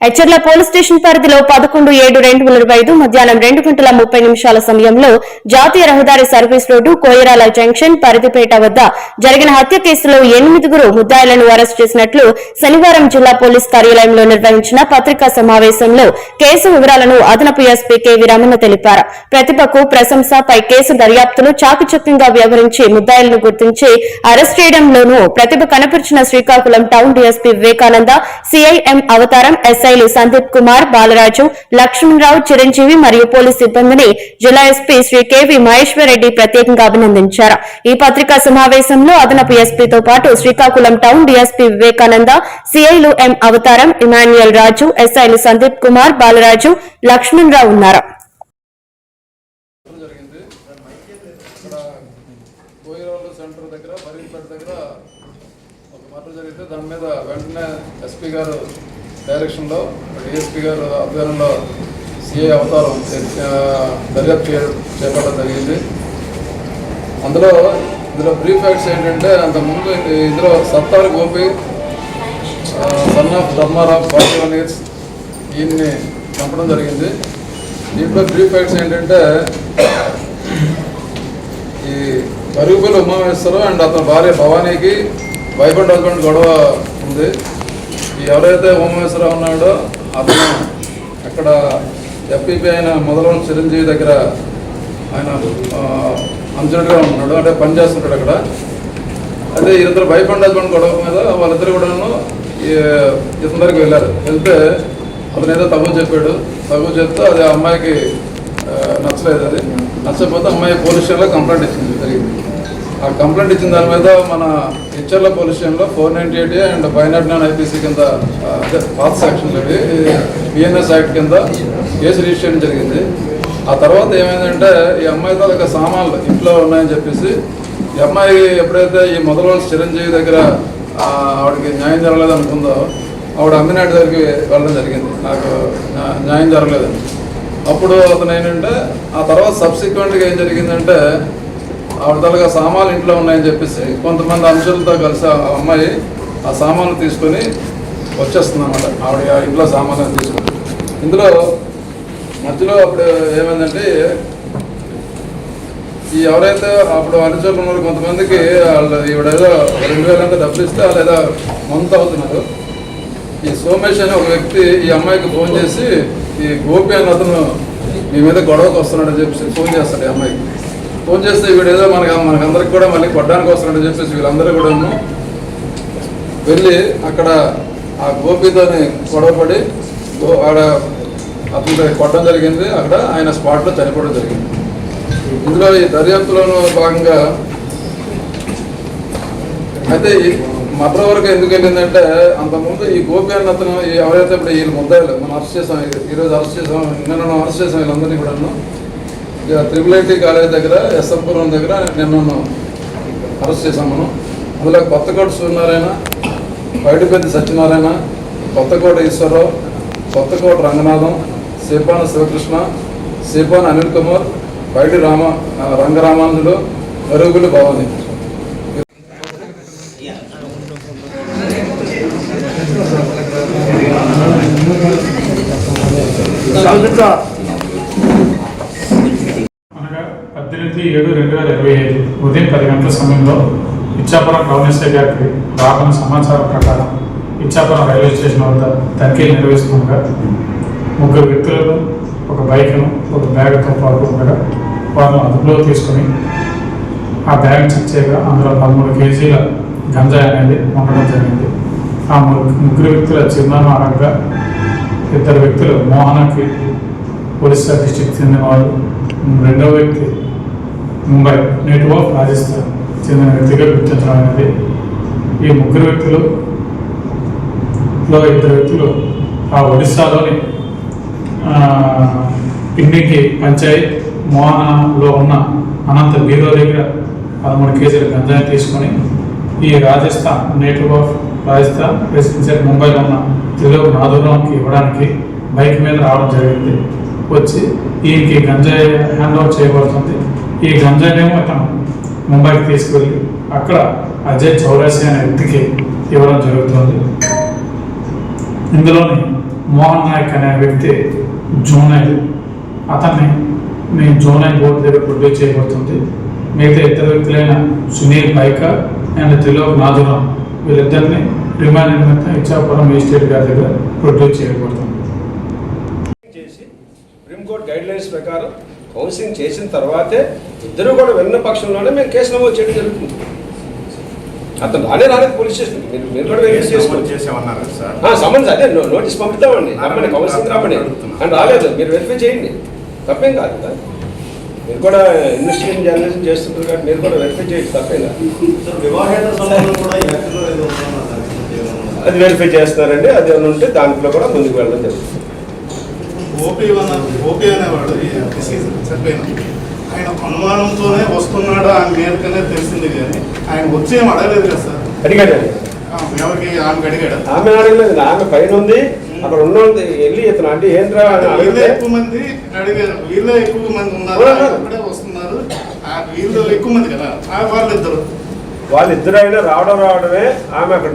Etcherla police station పరిధిలో పదకొండు ఏడు రెండు వేల ఇరవై ఐదు మధ్యాహ్నం రెండు గంటల ముప్పై నిమిషాల సమయంలో జాతీయ రహదారి service road Koyarala junction Paridhipeta వద్ద జరిగిన హత్య కేసులో ఎనిమిదిగురు ముద్దాయిలను అరెస్ట్ చేసినట్లు శనివారం జిల్లా పోలీస్ కార్యాలయంలో నిర్వహించిన పత్రికా సమావేశంలో కేసు వివరాలను అదనపు ఎస్పీ కెవి రమణ తెలిపారు. ప్రతిభకు ప్రశంస పై కేసు దర్యాప్తును చాకచక్యంగా వ్యవహరించి ముద్దాయిలను గుర్తించి అరెస్ట్ చేయడంలోనూ ప్రతిభ కనపరిచిన Srikakulam town DSP Vivekananda CI M Avataram ఎస్ఐలు సందీప్ కుమార్ బాలరాజు లక్ష్మణరావు చిరంజీవి మరియు పోలీస్ సిబ్బందిని జిల్లా ఎస్పీ శ్రీ కెవి మహేశ్వరరెడ్డి ప్రత్యేకంగా అభినందించారు. ఈ పత్రికా సమావేశంలో అదనపు ఎస్పీతో పాటు శ్రీకాకుళం టౌన్ డీఎస్పీ వివేకానంద సిఐలు ఎం అవతారం ఇమాన్యుయల్ రాజు ఎస్ఐలు సందీప్ కుమార్ బాలరాజు లక్ష్మణరావు ఉన్నారు. దాని మీద వెంటనే ఎస్పీ గారు డైరెక్షన్లో డిఎస్పీ గారు ఆధ్వర్యంలో సిఐ అవతారం దర్యాప్తు చేపట్టడం జరిగింది. అందులో ఇందులో బ్రీఫ్ ఫ్యాక్ట్స్ ఏంటంటే అంతకుముందు ఇందులో Sattaru Gopi son of Dharmarao forty one years ఈయన్ని చంపడం జరిగింది. దీంట్లో బ్రీఫ్ ఫ్యాక్ట్స్ ఏంటంటే ఈ పరుగుపల్లి ఉమామేశ్వరం అండ్ అతని భార్య భవానీకి వైఫ్ అండ్ హస్బెండ్ గొడవ ఉంది. ఎవరైతే ఓమేశ్వరరావు ఉన్నాడో అతను అక్కడ ఎఫ్పీపీ అయిన మొదలవరం చిరంజీవి దగ్గర ఆయన అంచనగా ఉన్నాడు. అంటే పని చేస్తుంటాడు అక్కడ. అదే ఇద్దరు వైఫ్ అండ్ హస్బెండ్ గొడవ మీద వాళ్ళిద్దరు కూడాను ఈ ఇతని దగ్గరికి వెళ్ళారు. వెళ్తే అతను ఏదో తగు చెప్పాడు. తగు చెప్తే అది ఆ అమ్మాయికి నచ్చలేదు అది. నచ్చకపోతే అమ్మాయి పోలీస్ స్టేషన్లో కంప్లైంట్ ఇచ్చింది. జరిగింది. ఆ కంప్లైంట్ ఇచ్చిన దాని మీద మన ఇచ్చర్ల పోలీస్ స్టేషన్లో four ninety eight and five naught nine IPC కింద పాత సెక్షన్లు ఇవి బిఎన్ఎస్ యాక్ట్ కింద కేసు రిజిస్ట్రేషన్ జరిగింది. ఆ తర్వాత ఏమైందంటే ఈ అమ్మాయి తాలూకా సామాన్లు ఇంట్లో ఉన్నాయని చెప్పేసి ఈ అమ్మాయి ఎప్పుడైతే ఈ మొదల చిరంజీవి దగ్గర ఆవిడకి న్యాయం జరగలేదు అనుకుందో ఆవిడ అమ్మినాటి దగ్గరికి వెళ్ళడం జరిగింది. నాకు న్యాయం జరగలేదని. అప్పుడు అతను ఏంటంటే ఆ తర్వాత సబ్సిక్వెంట్గా ఏం జరిగిందంటే ఆవిడ సామాన్లు ఇంట్లో ఉన్నాయని చెప్పేసి కొంతమంది అంశాలతో కలిసి ఆ అమ్మాయి ఆ సామాన్లు తీసుకొని వచ్చేస్తుంది ఆవిడ ఆ ఇంట్లో సామాన్లు తీసుకొని. ఇందులో మధ్యలో అప్పుడు ఏమైందంటే ఈ ఎవరైతే అప్పుడు అనుచరులు ఉన్నారు కొంతమందికి వాళ్ళు ఈవిడ ఏదో రెండు వేల అంతా డబ్బులు ఇస్తే వాళ్ళు ఏదో మంత్ అవుతున్నారు ఈ సోమేష్ అనే ఒక వ్యక్తి ఈ అమ్మాయికి ఫోన్ చేసి ఈ గోపి అన్న అతను మీ మీద గొడవకు వస్తున్నాడని చెప్పేసి ఫోన్ చేస్తాడు ఈ అమ్మాయికి. ఫోన్ చేస్తే వీడేదో మనకు మనకందరికి కూడా మళ్ళీ కొట్టడానికి వస్తున్నాడని చెప్పేసి వీళ్ళందరూ కూడా వెళ్ళి అక్కడ ఆ గోపితోని గొడవపడి గో- ఆడ అతను కొట్టడం జరిగింది. అక్కడ ఆయన స్పాట్లో చనిపోవడం జరిగింది. ఇందులో ఈ దర్యాప్తులోనూ భాగంగా అయితే ఈ మర్డర్ వరకు ఎందుకు వెళ్ళిందంటే అంతకుముందు ఈ గోపి అన్న అతను ఈ ఎవరైతే ఇప్పుడు వీళ్ళు ముద్దాయిలు మనం అరెస్ట్ చేసాం ఈరోజు అరెస్ట్ చేసాం నిన్న అరెస్ట్ చేసాం వీళ్ళందరినీ కూడా ఇక త్రిపుల్ ఐటీ కాలేజ్ దగ్గర ఎస్ఎంపురం దగ్గర నిన్న అరెస్ట్ చేశాం మనం. అందులో కొత్తకోట సూర్యనారాయణ పైడిపెద్ది సత్యనారాయణ కొత్తకోట ఈశ్వరరావు కొత్తకోట రంగనాథం సేపాన శివకృష్ణ సేపాన అనిల్ కుమార్ బయటి రామ రంగరామానులు మరుగులు భవాని. అనగా పద్దెనిమిది ఏడు రెండు వేల ఇరవై ఐదు ఉదయం పది గంటల సమయంలో ఇచ్చాపురం రవణేశ్వర గారికి రాబడిన సమాచారం ప్రకారం ఇచ్చాపురం రైల్వే స్టేషన్ వద్ద తనిఖీలు నిర్వహిస్తుండగా ముగ్గురు వ్యక్తులను ఒక బైక్ను ఒక బ్యాగ్తో పాటు ఉండగా వారిని అదుపులో తీసుకొని ఆ బ్యాగ్ చెక్ చేయగా అందులో పదమూడు కేజీల గంజాయి అనేది ఉండడం జరిగింది. ఆ ముగ్గురు ముగ్గురు వ్యక్తుల చిరునామా అనగా ఇద్దరు వ్యక్తులు మోహనకి ఒడిశా డిస్టిక్ చెందిన వాళ్ళు రెండవ వ్యక్తి ముంబై నేటివ్ ఆఫ్ రాజస్థాన్ చెందిన వ్యక్తిగా గుర్తించడం ఈ ముగ్గురు వ్యక్తులు లో ఇద్దరు వ్యక్తులు ఆ ఒడిశాలోని పిన్నికి పంచాయత్ మోహనలో ఉన్న అనంత బీరో దగ్గర పదమూడు కేజీల గంజాయి తీసుకొని ఈ Rajasthan native of Rajasthan residential ముంబైలో ఉన్న తెలుగు నాదూరంకి ఇవ్వడానికి బైక్ మీద రావడం జరిగింది. వచ్చి ఈయనకి గంజాయి హ్యాండ్ ఓవర్ చేయబడుతుంది. ఈ గంజాయినేమో అతను ముంబైకి తీసుకువెళ్ళి అక్కడ అజయ్ చౌరాసి అనే వ్యక్తికి ఇవ్వడం జరుగుతుంది. ఇందులోని మోహన్ నాయక్ అనే వ్యక్తి జోనైల్ అతన్ని మీ జోనైల్ బోర్డు దగ్గర ప్రొడ్యూస్ చేయబడుతుంది మిగతా ఇద్దరు వ్యక్తులైన సునీల్ పైకర్ అండ్ త్రిలోక్ నాథురాం వీళ్ళిద్దరిని రిమాండ్ నిమిత్తం ఇచ్చాపురం మేజిస్ట్రేట్ గారి దగ్గర ప్రొడ్యూస్ చేయబడుతుంది చేసి సుప్రీంకోర్టు గైడ్ లైన్స్ ప్రకారం కౌన్సిలింగ్ చేసిన తర్వాతే ఇద్దరు కూడా విన్న పక్షంలోనే మేము కేసు నమోదు చేయడం జరుగుతుంది. అతను రానే రాలేదు పోలీస్ స్టేషన్ మీరు మీరు కూడా వెరిఫై ఆ, సమన్స్ అదే నోటీస్ పంపుతామండి రమ్మని కౌన్సిలింగ్ రమ్మని. అని రాలేదు. మీరు వెరిఫై చేయండి. తప్పేం కాదు కదా. మీరు కూడా ఇన్వెస్టిగేషన్ జర్నలిజం చేస్తున్నారు కాబట్టి మీరు కూడా వెరిఫై చేయండి. తప్పేం కాదు. అది వెరిఫై చేస్తున్నారండి అది ఏమైనా ఉంటే దాంట్లో కూడా ముందుకు వెళ్ళడం జరుగుతుంది. ఓపీ అన్న ఓపీ అనేవాడు డిసీజ్ చనిపోయిన. ఆయన అనుమానంతోనే వస్తున్నాడు ఆయన మేరకనే తెలిసింది కానీ ఆయన వచ్చి ఏం అడగలేదు కదా సార్. అడిగాడండి ఆ, ఎవరికి అడిగాడు? ఆమె అడగలేదు ఆమె పైన ఉంది అక్కడ ఉన్న వెళ్ళి ఇతను అంటే ఏంట్రా వీళ్ళే ఎక్కువ మంది అడిగారు వీళ్ళే ఎక్కువ మంది ఉన్నారు వస్తున్నారు. వీళ్ళు ఎక్కువ మంది కదా వాళ్ళిద్దరు. వాళ్ళిద్దరు అయినా రావడం రావడమే ఆమె అక్కడ